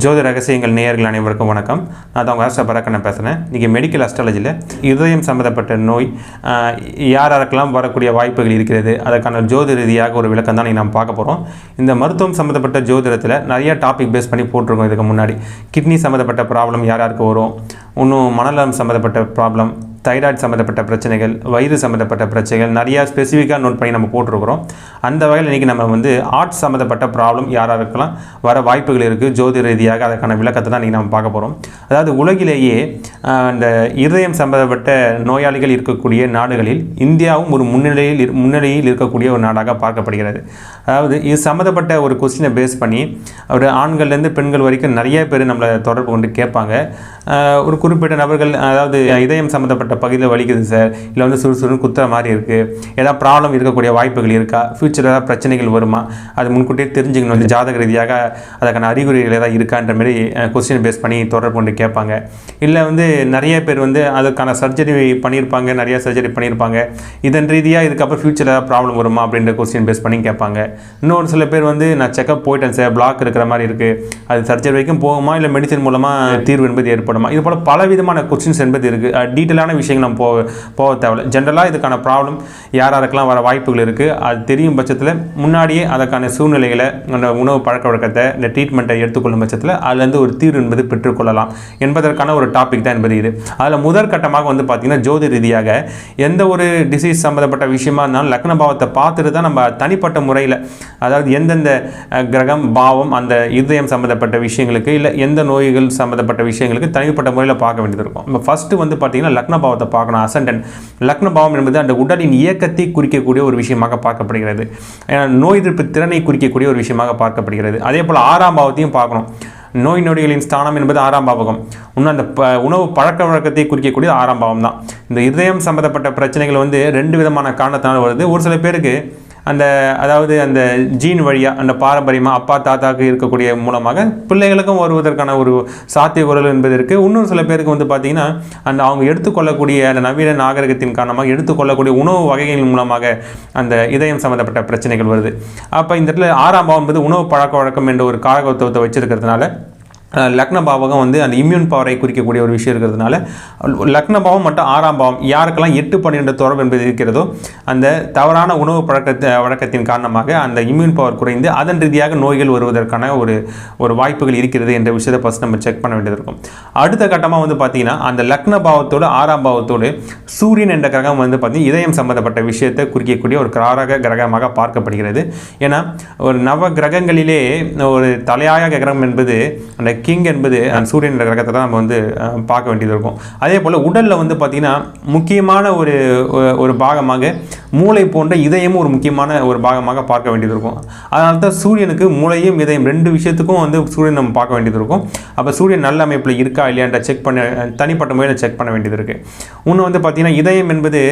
ஜோதி ரகசியங்கள் நேயர்கள் அனைவருக்கும் வணக்கம். நான் தான் உங்கள் ஆஸ்டா பரக்கண்ணன் பேசுகிறேன் இன்றைக்கி மெடிக்கல் அஸ்ட்ராலஜியில் இதயம் சம்மந்தப்பட்ட நோய் யார் யாருக்கெல்லாம் வரக்கூடிய வாய்ப்புகள் இருக்கிறது அதற்கான ஜோதி ரீதியாக ஒரு விளக்கம் தான் நாம் பார்க்க போகிறோம் இந்த மருத்துவம் சம்மந்தப்பட்ட ஜோதிடத்தில் நிறைய டாபிக் பேஸ் பண்ணி போட்டிருக்கோம். இதுக்கு முன்னாடி கிட்னி சம்மந்தப்பட்ட ப்ராப்ளம் யார் யாருக்கு வரும்? இன்னும் மனநலம் சம்மந்தப்பட்ட ப்ராப்ளம் தைராய்டு சம்மந்தப்பட்ட பிரச்சனைகள் வயிறு சம்மந்தப்பட்ட பிரச்சனைகள் நிறையா ஸ்பெசிஃபிக்காக நோட் பண்ணி நம்ம போட்டிருக்கிறோம். அந்த வகையில் இன்றைக்கி நம்ம வந்து ஆர்ட்ஸ் சம்மந்தப்பட்ட ப்ராப்ளம் யார் இருக்கலாம் வர வாய்ப்புகள் இருக்குது ஜோதி ரீதியாக அதற்கான விளக்கத்தை தான் இன்றைக்கி நம்ம பார்க்க போகிறோம் அதாவது உலகிலேயே அந்த இந்த இருதயம் சம்மந்தப்பட்ட நோயாளிகள் இருக்கக்கூடிய நாடுகளில் இந்தியாவும் ஒரு முன்னிலையில் முன்னிலையில் இருக்கக்கூடிய ஒரு நாடாக பார்க்கப்படுகிறது. அதாவது இது சம்மந்தப்பட்ட ஒரு கொஸ்டினை பேஸ் பண்ணி ஒரு ஆண்கள்லேருந்து பெண்கள் வரைக்கும் நிறைய பேர் நம்மளை தொடர்பு கொண்டு கேட்பாங்க. ஒரு குறிப்பிட்ட நபர்கள் அதாவது இதயம் சம்மந்தப்பட்ட பகுதியில் வலிக்குது சார். இல்லை வந்து சுறுசுறுன்னு குத்துற மாதிரி இருக்குது ஏதாவது ப்ராப்ளம் இருக்கக்கூடிய வாய்ப்புகள் இருக்கா? ஃப்யூச்சர் ஏதாவது பிரச்சனைகள் வருமா? அது முன்கூட்டியே தெரிஞ்சுக்கணும். இந்த ஜாதக ரீதியாக அதற்கான அறிகுறிகள் ஏதாவது இருக்கான்ற மாதிரி கொஸ்டின் பேஸ் பண்ணி தொடர்பு கொண்டு கேட்பாங்க. இல்லை வந்து நிறைய பேர் வந்து அதுக்கான சர்ஜரி பண்ணியிருப்பாங்க நிறையா சர்ஜரி பண்ணியிருப்பாங்க இதன் ரீதியாக இதுக்கப்புறம் ஃப்யூச்சர் ஏதாவது ப்ராப்ளம் வருமா அப்படின்ற கொஸ்டின் பேஸ் பண்ணி கேட்பாங்க. இன்னொரு சில பேர் வந்து நான் செக்கப் போயிட்டேன் சார். பிளாக் இருக்கிற மாதிரி இருக்குது அது சர்ஜரி வரைக்கும் போகுமா? இல்லை மெடிசன் மூலமாக தீர்வு என்பது ஏற்படுமா? இது போல் பல விதமான கொஸ்டின்ஸ் என்பது இருக்குது டீட்டெயிலான விஷயங்கள் நம்ம போக போக தேவையில்ல. ஜென்ரலாக இதுக்கான ப்ராப்ளம் யார் யாருக்கெல்லாம் வர வாய்ப்புகள் இருக்குது அது தெரியும் பட்சத்தில் முன்னாடியே அதற்கான சூழ்நிலைகளை அந்த உணவு பழக்க வழக்கத்தை இந்த ட்ரீட்மெண்ட்டை எடுத்துக்கொள்ளும் பட்சத்தில் அதுலேருந்து ஒரு தீர்வு என்பது பெற்றுக்கொள்ளலாம் என்பதற்கான ஒரு டாபிக் தான் என்பது இது. அதில் முதற்கட்டமாக வந்து பார்த்திங்கன்னா ஜோதி ரீதியாக எந்த ஒரு டிசீஸ் சம்மந்தப்பட்ட விஷயமா இருந்தாலும் லக்ன பாவத்தை பார்த்துட்டு தான் நம்ம தனிப்பட்ட முறையில் அதாவது எந்தெந்த கிரகம் பாவம் அந்த இதயம் சம்மந்தப்பட்ட விஷயங்களுக்கு இல்லை எந்த நோய்கள் சம்மந்தப்பட்ட விஷயங்களுக்கு தனிப்பட்ட முறையில் பார்க்க வேண்டியது இருக்கும். இப்போ ஃபஸ்ட்டு வந்து பார்த்திங்கன்னா லக்ன பாவம் பாவத்தை பார்க்கணும். அசண்டன் லக்ன பாவம் என்பது அந்த உடலின் இயக்கத்தை குறிக்கக்கூடிய ஒரு விஷயமாக பார்க்கப்படுகிறது. ஏன்னா, நோய் எதிர்ப்பு திறனை குறிக்கக்கூடிய ஒரு விஷயமாக பார்க்கப்படுகிறது. அதே போல் ஆறாம் பாவத்தையும் பார்க்கணும். நோய் நொடிகளின் ஸ்தானம் என்பது ஆறாம் பாவகம். இன்னும் அந்த ப உணவு பழக்க வழக்கத்தை குறிக்கக்கூடிய ஆறாம் பாவம் தான் இந்த இதயம் சம்மந்தப்பட்ட பிரச்சனைகள் வந்து ரெண்டு விதமான காரணத்தினால் வருது. ஒரு சில பேருக்கு அந்த அதாவது அந்த ஜீன் வழியாக அந்த பாரம்பரியமாக அப்பா தாத்தாவுக்கு இருக்கக்கூடிய மூலமாக பிள்ளைகளுக்கும் வருவதற்கான ஒரு சாத்திய குரல் என்பது இருக்குது இன்னும் சில பேருக்கு வந்து பார்த்திங்கன்னா அந்த அவங்க எடுத்துக்கொள்ளக்கூடிய அந்த நவீன நாகரிகத்தின் காரணமாக எடுத்துக்கொள்ளக்கூடிய உணவு வகைகள் மூலமாக அந்த இதயம் சம்மந்தப்பட்ட பிரச்சனைகள் வருது. அப்போ இந்த இடத்துல ஆறாம் பாவம் என்பது உணவு பழக்க வழக்கம் என்ற ஒரு காரகத்துவத்தை வச்சிருக்கிறதுனால லக்ன பாவகம் வந்து அந்த இம்யூன் பவரை குறிக்கக்கூடிய ஒரு விஷயம் இருக்கிறதுனால லக்ன பாவம் மற்றும் ஆறாம் பாவம் யாருக்கெல்லாம் எட்டு பன்னிரெண்டு தொடர்பு என்பது இருக்கிறதோ அந்த தவறான உணவு பழக்கத்தை வழக்கத்தின் காரணமாக அந்த இம்யூன் பவர் குறைந்து அதன் ரீதியாக நோய்கள் வருவதற்கான ஒரு ஒரு வாய்ப்புகள் இருக்கிறது என்ற விஷயத்தை ஃபஸ்ட் நம்ம செக் பண்ண வேண்டியது இருக்கும். அடுத்த கட்டமாக வந்து பார்த்தீங்கன்னா அந்த லக்ன பாவத்தோடு ஆறாம் பாவத்தோடு சூரியன் என்ற கிரகம் வந்து பார்த்தீங்கன்னா இதயம் சம்பந்தப்பட்ட விஷயத்தை குறிக்கக்கூடிய ஒரு காரக கிரகமாக பார்க்கப்படுகிறது. ஏன்னா ஒரு நவ கிரகங்களிலே ஒரு தலையாய கிரகம் என்பது அந்த கிங் என்பது அந்த சூரியன் கிரகத்தை தான் நம்ம வந்து பார்க்க வேண்டியது இருக்கும். அதே போல் உடலில் வந்து பார்த்திங்கன்னா முக்கியமான ஒரு ஒரு- பாகமாக மூளை போன்ற இதயமும் ஒரு முக்கியமான ஒரு பாகமாக பார்க்க வேண்டியது இருக்கும். அதனால தான் சூரியனுக்கு மூளையும் இதயம் ரெண்டு விஷயத்துக்கும் வந்து சூரியன் நம்ம பார்க்க வேண்டியது இருக்கும். அப்போ சூரியன் நல்ல அமைப்பில் இருக்கா இல்லையான்ற செக் பண்ண தனிப்பட்ட முறையில் செக் பண்ண வேண்டியது இருக்குது இன்னும் வந்து பார்த்திங்கன்னா இதயம் என்பது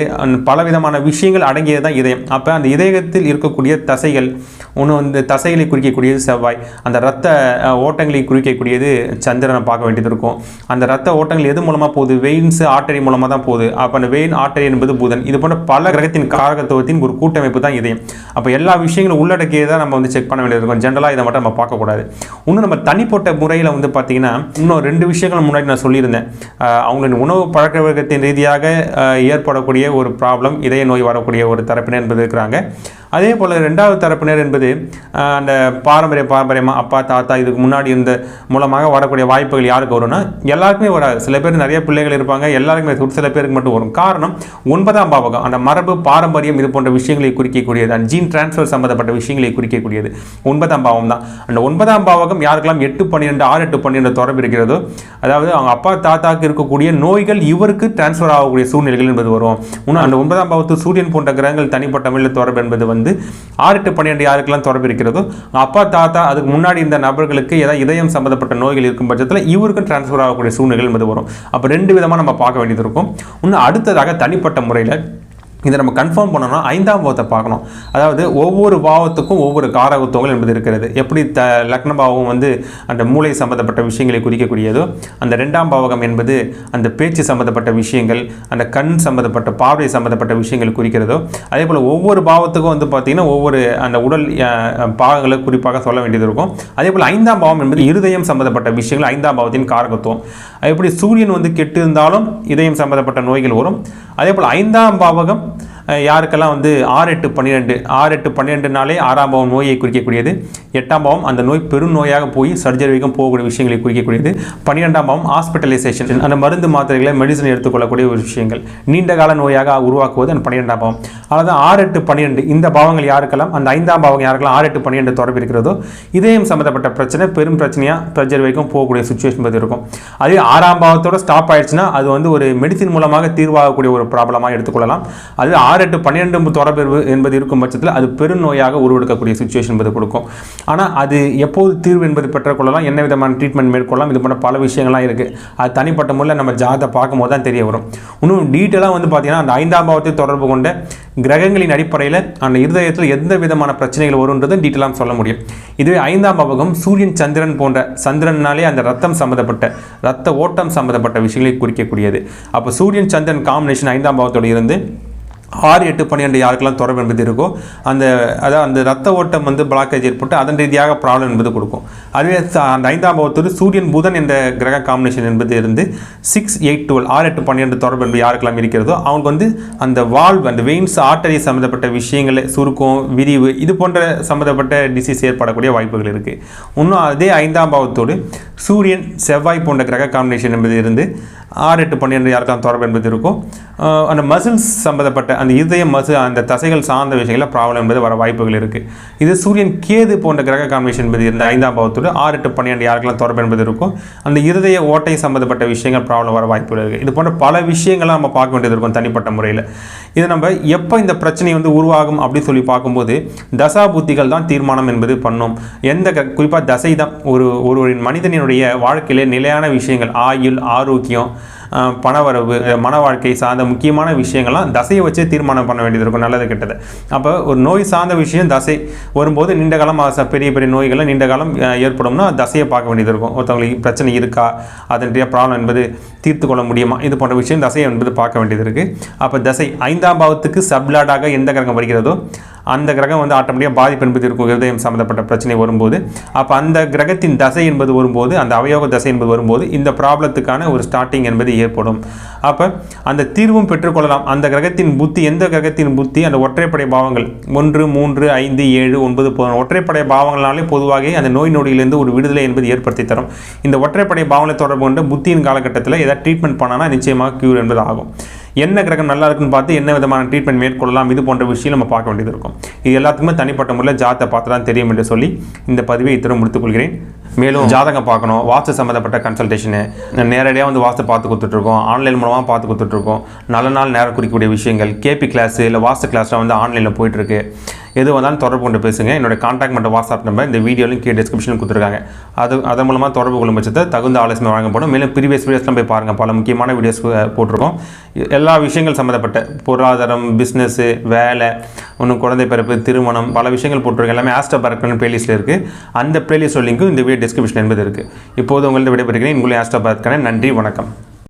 பல பலவிதமான விஷயங்கள் அடங்கியது தான் இதயம். அப்போ அந்த இதயத்தில் இருக்கக்கூடிய தசைகள் ஒன்று வந்து தசைகளை குறிக்கக்கூடியது செவ்வாய் அந்த ரத்த ஓட்டங்களை குறிக்கக்கூடியது சந்திரனை பார்க்க வேண்டியது இருக்கும். அந்த ரத்த ஓட்டங்கள் எது மூலமாக போகுது? வெயின்ஸ் ஆர்டரி மூலமாக தான் போகுது. அப்போ அந்த வெயின் ஆர்டரி என்பது புதன். இது போன்ற பல கிரகத்தின் காரகத்துவத்தின் ஒரு கூட்டமைப்பு தான் இதயம். அப்போ எல்லா விஷயங்களும் உள்ளடக்கியதை நம்ம வந்து செக் பண்ண வேண்டியது இருக்கும். ஜென்ரலாக இதை மட்டும் நம்ம பார்க்கக்கூடாது இன்னும் நம்ம தனிப்பட்ட முறையில் வந்து பார்த்தீங்கன்னா இன்னும் ரெண்டு விஷயங்கள் முன்னாடி நான் சொல்லியிருந்தேன். அவங்களின் உணவு பழக்க வழக்கத்தின் ரீதியாக ஏற்படக்கூடிய ஒரு ப்ராப்ளம் இதய நோய் வரக்கூடிய ஒரு தரப்பினர் என்பது இருக்கிறாங்க. அதே போல் ரெண்டாவது தரப்பினர் என்பது அந்த பாரம்பரிய பாரம்பரியமாக அப்பா தாத்தா இதுக்கு முன்னாடி இருந்த மூலமாக வரக்கூடிய வாய்ப்புகள் யாருக்கு வரும்னா எல்லாருக்குமே வராது. சில பேர் நிறைய பிள்ளைகள் இருப்பாங்க எல்லாருக்குமே ஒரு சில பேருக்கு மட்டும் வரும். காரணம் ஒன்பதாம் பாவகம் அந்த மரபு பாரம்பரியம் இது போன்ற விஷயங்களை குறிக்கக்கூடியது அந்த ஜீன் டிரான்ஸ்ஃபர் சம்பந்தப்பட்ட விஷயங்களை குறிக்கக்கூடியது. ஒன்பதாம் பாவம் தான். அந்த ஒன்பதாம் பாவகம் யாருக்கெல்லாம் எட்டு பன்னிரெண்டு ஆறு எட்டு பன்னிரெண்டு தொடர்பு இருக்கிறதோ அதாவது அவங்க அப்பா தாத்தாக்கு இருக்கக்கூடிய நோய்கள் இவருக்கு டிரான்ஸ்ஃபர் ஆகக்கூடிய சூழ்நிலைகள் என்பது வரும். இன்னும் அந்த ஒன்பதாம் பாவத்து சூரியன் போன்ற கிரகங்கள் தனிப்பட்ட முறையில் தொடர்பு என்பது வந்து ஆறு எட்டு பன்னிரெண்டு யாருக்கெல்லாம் தொடர்பு இருக்கிறதோ அப்பா தாத்தா அதுக்கு முன்னாடி இந்த நபர்களுக்கு ஏதாவது இதயம் சம்பந்தப்பட்ட நோய்கள் இருக்கும் பட்சத்தில் இவருக்கும் டிரான்ஸ்ஃபர் ஆகக்கூடிய சூழ்நிலைகள் என்பது வரும். அப்போ ரெண்டு விதமாக நம்ம பார்க்க வேண்டியது இருக்கும். இன்னும் அடுத்ததாக தனிப்பட்ட முறையில் இதை நம்ம கன்ஃபார்ம் பண்ணோம்னா ஐந்தாம் பாவத்தை பார்க்கணும். அதாவது ஒவ்வொரு பாவத்துக்கும் ஒவ்வொரு காரகத்துவங்கள் என்பது இருக்கிறது. எப்படி த லக்ன பாவம் வந்து அந்த மூளை சம்மந்தப்பட்ட விஷயங்களை குறிக்கக்கூடியதோ அந்த ரெண்டாம் பாவகம் என்பது அந்த பேச்சு சம்மந்தப்பட்ட விஷயங்கள் அந்த கண் சம்மந்தப்பட்ட பார்வை சம்மந்தப்பட்ட விஷயங்கள் குறிக்கிறதோ அதே போல் ஒவ்வொரு பாவத்துக்கும் வந்து பார்த்திங்கன்னா ஒவ்வொரு அந்த உடல் பாகங்களை குறிப்பாக சொல்ல வேண்டியது இருக்கும். அதே போல் ஐந்தாம் பாவம் என்பது இருதயம் சம்மந்தப்பட்ட விஷயங்கள் ஐந்தாம் பாவத்தின் காரகத்துவம். எப்படி சூரியன் வந்து கெட்டு இருந்தாலும் இதயம் சம்மந்தப்பட்ட நோய்கள் வரும். அதே போல் ஐந்தாம் பாவகம் யாருக்கெல்லாம் வந்து ஆறு எட்டு பன்னிரெண்டு ஆறு எட்டு பன்னிரெண்டுனாலே ஆறாம் பாவம் நோயை குறிக்கக்கூடியது. எட்டாம் பாவம் அந்த நோய் பெரும் நோயாக போய் சர்ஜரி வரைக்கும் போகக்கூடிய விஷயங்களை குறிக்கக்கூடியது. பன்னிரெண்டாம் பாவம் ஹாஸ்பிட்டலைசேஷன் அந்த மருந்து மாத்திரைகளை மெடிசன் எடுத்துக்கொள்ளக்கூடிய ஒரு விஷயங்கள். நீண்ட கால நோயாக உருவாக்குவது அந்த பன்னிரெண்டாம் பாவம். அதாவது ஆறு எட்டு பன்னிரெண்டு இந்த பாவங்கள் யாருக்கெல்லாம் அந்த ஐந்தாம் பாவம் யாருக்கெல்லாம் ஆறு எட்டு பன்னிரெண்டு தொடர்பு இருக்கிறதோ இதயம் சம்மந்தப்பட்ட பிரச்சனை பெரும் பிரச்சனையாக சர்ஜரி வரைக்கும் போகக்கூடிய சுச்சுவேஷன் பற்றி இருக்கும். அதே ஆறாம் பாவத்தோட ஸ்டாப் ஆயிடுச்சுன்னா அது வந்து ஒரு மெடிசின் மூலமாக தீர்வாகக்கூடிய ஒரு ப்ராப்ளமாக எடுத்துக்கொள்ளலாம். அது ஆறு எட்டு பன்னிரெண்டு தொடர்பு என்பது இருக்கும் பட்சத்தில் அது பெருநோயாக உருவெடுக்கக்கூடிய சுச்சுவேஷன் என்பது கொடுக்கும். ஆனால் அது எப்போது தீர்வு என்பது பெற்றுக்கொள்ளலாம் என்ன விதமான ட்ரீட்மெண்ட் மேற்கொள்ளலாம் இது போன்ற பல விஷயங்கள்லாம் இருக்குது அது தனிப்பட்ட முறையில் நம்ம ஜாதை பார்க்கும்போது தான் தெரிய வரும். இன்னும் டீட்டெயிலாக வந்து பார்த்தீங்கன்னா அந்த ஐந்தாம் பாவத்தை தொடர்பு கொண்ட கிரகங்களின் அடிப்படையில் அந்த இருதயத்தில் எந்த விதமான பிரச்சனைகள் வரும்ன்றதை டீட்டெயிலாக சொல்ல முடியும். இதுவே ஐந்தாம் பாவகம் சூரியன் சந்திரன் போன்ற சந்திரனாலே அந்த ரத்தம் சம்மந்தப்பட்ட ரத்த ஓட்டம் சம்மந்தப்பட்ட விஷயங்களை குறிக்கக்கூடியது. அப்போ சூரியன் சந்திரன் காம்பினேஷன் ஐந்தாம் பாவத்தோடு இருந்து ஆறு எட்டு பன்னிரெண்டு யாருக்கெல்லாம் தொடர்பு என்பது இருக்கோ அந்த அதாவது அந்த ரத்த ஓட்டம் வந்து பிளாக்கேஜ் ஏற்பட்டு அதன் ரீதியாக ப்ராப்ளம் என்பது கொடுக்கும். அதுவே அந்த ஐந்தாம் பாவத்தோடு சூரியன் புதன் என்ற கிரக காம்பினேஷன் என்பது இருந்து சிக்ஸ் எயிட் டுவெல் ஆறு எட்டு பன்னிரெண்டு தொடர்பு என்பது யாருக்கெல்லாம் இருக்கிறதோ அவங்க வந்து அந்த வால்வ் அந்த வெயின்ஸ் ஆர்டரி சம்மந்தப்பட்ட விஷயங்கள் சுருக்கம் விரிவு இது போன்ற சம்மந்தப்பட்ட டிசீஸ் ஏற்படக்கூடிய வாய்ப்புகள் இருக்குது இன்னும் அதே ஐந்தாம் பாவத்தோடு சூரியன் செவ்வாய் போன்ற கிரக காம்பினேஷன் என்பது இருந்து ஆறு எட்டு பன்னிரெண்டு யாருக்கெல்லாம் தொடர்பு என்பது இருக்கும். அந்த மசில்ஸ் சம்மந்தப்பட்ட அந்த இதய மசு அந்த தசைகள் சார்ந்த விஷயங்களில் ப்ராப்ளம் என்பது வர வாய்ப்புகள் இருக்குது இது சூரியன் கேது போன்ற கிரக காம்பினேஷன் என்பது இருந்த ஐந்தாம் பாவத்தோடு ஆறு எட்டு பன்னிரெண்டு யாருக்கெல்லாம் தொடர்பு என்பது இருக்கும். அந்த இருதய ஓட்டை சம்மந்தப்பட்ட விஷயங்கள் ப்ராப்ளம் வர வாய்ப்புகள் இருக்குது இது போன்ற பல விஷயங்களை நம்ம பார்க்க வேண்டியது இருக்கும் தனிப்பட்ட முறையில். இது நம்ம எப்போ இந்த பிரச்சனை வந்து உருவாகும் அப்படின்னு சொல்லி பார்க்கும்போது தசா புத்திகள் தான் தீர்மானம் என்பது பண்ணும். எந்த குறிப்பாக தசை தான் ஒரு ஒருவரின் மனிதனினுடைய வாழ்க்கையிலே நிலையான விஷயங்கள் ஆயுள் ஆரோக்கியம் பணவரவு மன வாழ்க்கை சார்ந்த முக்கியமான விஷயங்கள்லாம் தசையை வச்சே தீர்மானம் பண்ண வேண்டியது இருக்கும் நல்லது கெட்டது. அப்போ ஒரு நோய் சார்ந்த விஷயம் தசை. வரும்போது நீண்ட காலம் பெரிய பெரிய நோய்களை நீண்ட காலம் ஏற்படும்னா தசையை பார்க்க வேண்டியது இருக்கும். ஒருத்தவங்களுக்கு பிரச்சனை இருக்கா அதனுடைய ப்ராப்ளம் என்பது தீர்த்து கொள்ள முடியுமா? இது போன்ற விஷயம் தசை என்பது பார்க்க வேண்டியது இருக்குது அப்போ தசை ஐந்தாம் பாவத்துக்கு சப்லாடாக எந்த கிரகம் வருகிறதோ அந்த கிரகம் வந்து ஆட்டோமேட்டிக்காக பாதிப்பு என்பது இருக்கும். இருதயம் சம்மந்தப்பட்ட பிரச்சனை வரும்போது. அப்போ அந்த கிரகத்தின் தசை என்பது வரும்போது அந்த அவயோக தசை என்பது வரும்போது இந்த ப்ராப்ளத்துக்கான ஒரு ஸ்டார்டிங் என்பது ஏற்படும். அப்போ அந்த தீர்வும் பெற்றுக்கொள்ளலாம் அந்த கிரகத்தின் புத்தி எந்த கிரகத்தின் புத்தி? அந்த ஒற்றைப்படை பாவங்கள். ஒன்று மூன்று ஐந்து ஏழு ஒன்பது போன ஒற்றைப்படை பாவங்களாலே பொதுவாக அந்த நோய் நொடியிலிருந்து ஒரு விடுதலை என்பது ஏற்படுத்தி தரும். இந்த ஒற்றைப்படை பாவங்களை தொடர்பு கொண்டு புத்தியின் காலகட்டத்தில் ஏதாவது ட்ரீட்மெண்ட் பண்ணானா நிச்சயமாக க்யூர் என்பது ஆகும். என்ன கிரகம் நல்லா இருக்குன்னு பார்த்து என்ன விதமான ட்ரீட்மெண்ட் மேற்கொள்ளலாம் இது போன்ற விஷயம் நம்ம பார்க்க வேண்டியது இருக்கும். இது எல்லாத்துக்குமே தனிப்பட்ட முறையில் ஜாத்தை பார்த்து தான் தெரியும் என்று சொல்லி இந்த பதிவை இத்தனை முடித்துக் கொள்கிறேன். மேலும் ஜாதகம் பார்க்கணும். வாஸ்து சம்மந்தப்பட்ட கன்சல்டேஷனு நேரடியாக வந்து வாஸ்து பார்த்து கொடுத்துட்ருக்கோம். ஆன்லைன் மூலமாக பார்த்து கொடுத்துட்ருக்கோம். நல்ல நாள் நேரம் குறிக்கக்கூடிய விஷயங்கள். கேபி கிளாஸ் இல்லை வாஸ்து கிளாஸ்லாம் வந்து ஆன்லைனில் போயிட்டுருக்கு எது வந்தாலும் தொடர்பு கொண்டு பேசுங்க. என்னோட காண்டாக்ட் மற்றும் வாட்ஸ்அப் நம்பர் இந்த வீடியோலையும் கீழே டிஸ்கிரிப்ஷனில் கொடுத்துருக்காங்க. அது அதன் மூலமாக தொடர்பு கொள்ளும் பட்சத்தை தகுந்த ஆலோசனை வழங்கப்படும். மேலும் ப்ரீவியஸ் வீடியோஸ்லாம் போய் பாருங்கள் பல முக்கியமான வீடியோஸ் போட்டிருக்கோம். எல்லா விஷயங்கள் சம்மந்தப்பட்ட பொருளாதாரம் பிஸ்னஸ்ஸு வேலை ஒன்றும் குழந்தை பிறப்பு திருமணம் பல விஷயங்கள் போட்டிருக்கோம். எல்லாமே ஆஸ்டர் பரக்கன் பிளேலிஸ்ட்டில் இருக்குது அந்த பிளேலிஸ்ட் லிங்க்கும் இந்த வீடியோ டிஸ்கிரிப்ஷன் என்பது இருக்குது இப்போது உங்கள்கிட்ட விடைபெறுகிறேன். உங்களை ஆஸ்டர் பரக்கன நன்றி வணக்கம்.